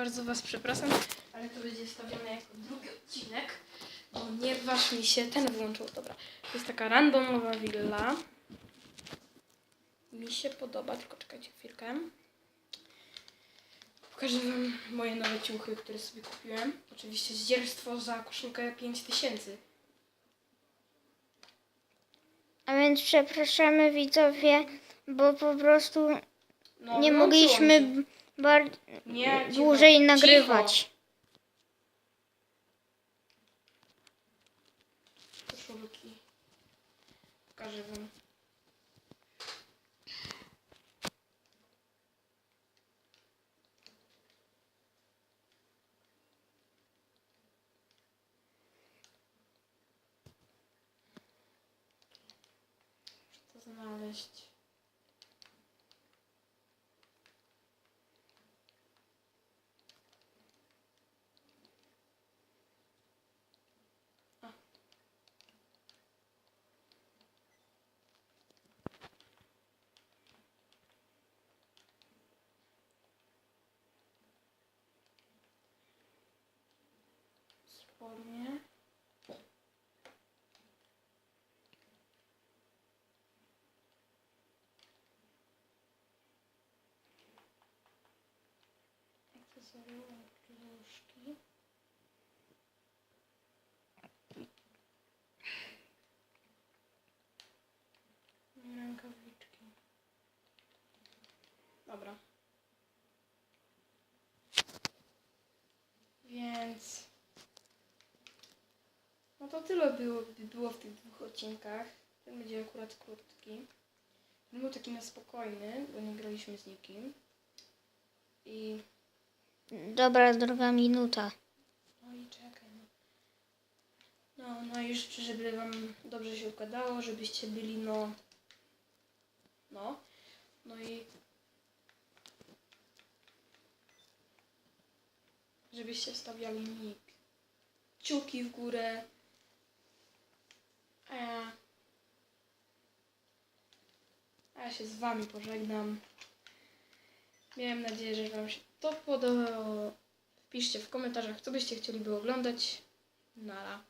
bardzo Was przepraszam, ale to będzie stawiane jako drugi odcinek, ponieważ mi się ten włączył. Dobra, to jest taka randomowa willa. Mi się podoba, tylko czekajcie chwilkę. Pokażę Wam moje nowe ciuchy, które sobie kupiłem. Oczywiście zdzierstwo za koszulkę 5000. A więc przepraszamy widzowie, bo po prostu No, nie mogliśmy się. Bar- Nie, cicho, dłużej cicho. nagrywać. koszulki. Pokażę wam. Znaleźć. Spodnie. Akcesoria, różki. I Rękawiczki. Dobra. Więc... To tyle było, było w tych dwóch odcinkach. Ten będzie akurat krótki. Ten był taki na spokojny, bo nie graliśmy z nikim. I... Dobra, druga minuta. No i czekaj. No, no, no i życzę, żeby wam dobrze się układało, żebyście byli no... No. No i... Żebyście wstawiali mi kciuki w górę. A ja... A się z wami pożegnam. Miałem nadzieję, że wam się to podobało. Wpiszcie w komentarzach, co byście chcieli oglądać. Nara.